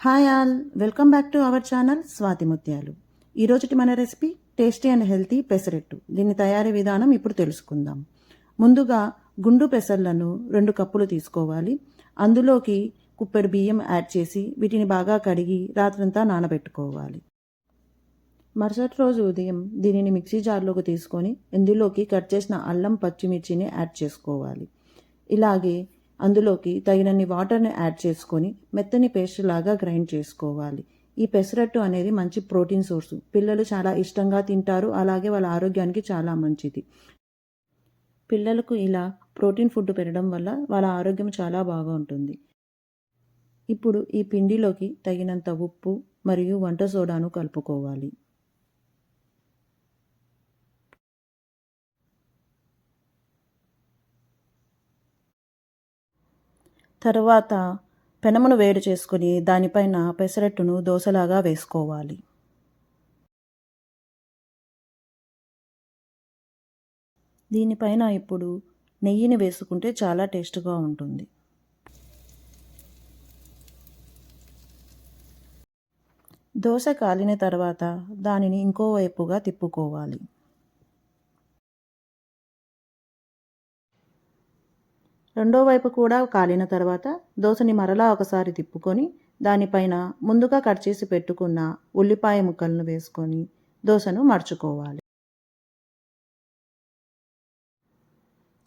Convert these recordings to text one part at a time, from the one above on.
Hi all welcome back to our channel Swathi Mutyalu ఈరోజుటి మన recipe tasty and healthy pesarattu. దీని తయారీ విధానం ఇప్పుడు తెలుసుకుందాం. ముందుగా గుండు పెసర్లను రెండు కప్పులు తీసుకోవాలి. అందులోకి కుప్పెడు బియ్యం యాడ్ చేసి వీటిని బాగా కడిగి రాత్రంతా నానబెట్టుకోవాలి. మరుసటి రోజు ఉదయం దీనిని మిక్సీ జార్లోకి తీసుకొని ఇందులోకి కట్ చేసిన అల్లం పచ్చిమిర్చిని యాడ్ చేసుకోవాలి. ఇలాగే అందులోకి తగినన్ని వాటర్ని యాడ్ చేసుకొని మెత్తని పేస్ట్ లాగా గ్రైండ్ చేసుకోవాలి. ఈ పెసరట్టు అనేది మంచి ప్రోటీన్ సోర్స్. పిల్లలు చాలా ఇష్టంగా తింటారు. అలాగే వాళ్ళ ఆరోగ్యానికి చాలా మంచిది. పిల్లలకు ఇలా ప్రోటీన్ ఫుడ్ పెట్టడం వల్ల వాళ్ళ ఆరోగ్యం చాలా బాగా ఉంటుంది. ఇప్పుడు ఈ పిండిలోకి తగినంత ఉప్పు మరియు వంట సోడాను కలుపుకోవాలి. తరువాత పెనమును వేడి చేసుకుని దానిపైన పెసరట్టును దోశలాగా వేసుకోవాలి. దీనిపైన ఇప్పుడు నెయ్యిని వేసుకుంటే చాలా టేస్ట్గా ఉంటుంది. దోశ కాలిన తర్వాత దానిని ఇంకోవైపుగా తిప్పుకోవాలి. రెండో వైపు కూడా కాలిన తర్వాత దోశని మరలా ఒకసారి తిప్పుకొని దానిపైన ముందుగా కట్ చేసి పెట్టుకున్న ఉల్లిపాయ ముక్కలను వేసుకొని దోశను మర్చుకోవాలి.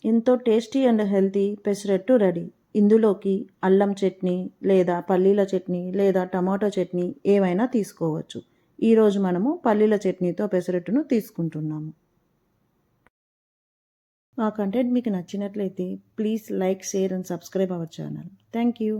ఎంతో tasty and healthy pesarattu ready. ఇందులోకి అల్లం చట్నీ లేదా పల్లీల చట్నీ లేదా టమాటో చట్నీ ఏవైనా తీసుకోవచ్చు. ఈరోజు మనము పల్లీల చట్నీతో పెసరట్టును తీసుకుంటున్నాము. మా కంటెంట్ మీకు నచ్చినట్లయితే please like share and subscribe our channel thank you